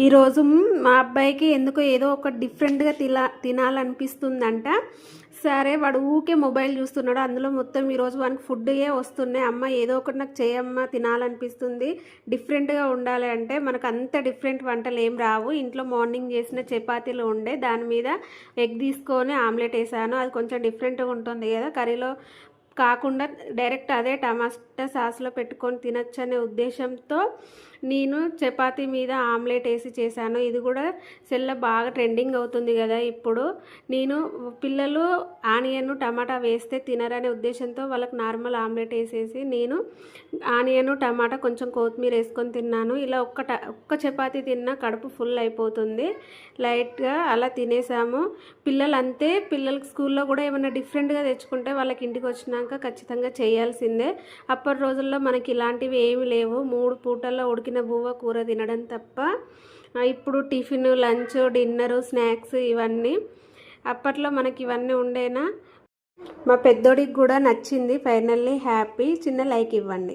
ఈరోజు మా అబ్బాయికి ఎందుకో ఏదో ఒక డిఫరెంట్గా తిలా తినాలనిపిస్తుందంట. సరే వాడు ఊకే మొబైల్ చూస్తున్నాడు. అందులో మొత్తం ఈరోజు వానికి ఫుడ్యే వస్తున్నాయి. అమ్మ ఏదో ఒకటి నాకు చేయమ్మ తినాలనిపిస్తుంది. డిఫరెంట్గా ఉండాలి అంటే మనకు అంత డిఫరెంట్ వంటలు ఏం రావు. ఇంట్లో మార్నింగ్ చేసిన చపాతీలు ఉండే. దాని మీద ఎగ్ తీసుకొని ఆమ్లెట్ వేసాను. అది కొంచెం డిఫరెంట్గా ఉంటుంది కదా. కర్రీలో కాకుండా డైరెక్ట్ అదే టమాటా సాస్లో పెట్టుకొని తినచ్చు అనే ఉద్దేశంతో నేను చపాతీ మీద ఆమ్లెట్ వేసి చేశాను. ఇది కూడా సెల్ల బాగా ట్రెండింగ్ అవుతుంది కదా ఇప్పుడు. నేను పిల్లలు ఆనియన్ టమాటా వేస్తే తినరనే ఉద్దేశంతో వాళ్ళకి నార్మల్ ఆమ్లెట్ వేసేసి నేను ఆనియన్ టమాటా కొంచెం కొత్తిమీర వేసుకొని తిన్నాను. ఇలా ఒక్క ట ఒక్క చపాతీ తిన్నా కడుపు ఫుల్ అయిపోతుంది. లైట్గా అలా తినేసాము. పిల్లలు అంతే పిల్లలకి స్కూల్లో కూడా ఏమైనా డిఫరెంట్గా తెచ్చుకుంటే వాళ్ళకి ఇంటికి వచ్చినాక ఖచ్చితంగా చేయాల్సిందే. అప్పటి రోజుల్లో మనకి ఇలాంటివి ఏమి లేవు. మూడు పూటల్లో ఉడికిన బువ్వ కూర తినడం తప్ప ఇప్పుడు టిఫిన్ లంచ్ డిన్నరు స్నాక్స్ ఇవన్నీ అప్పట్లో మనకి ఇవన్నీ ఉండేనా? మా పెద్దోడికి కూడా నచ్చింది. Finally happy. చిన్న లైక్ ఇవ్వండి.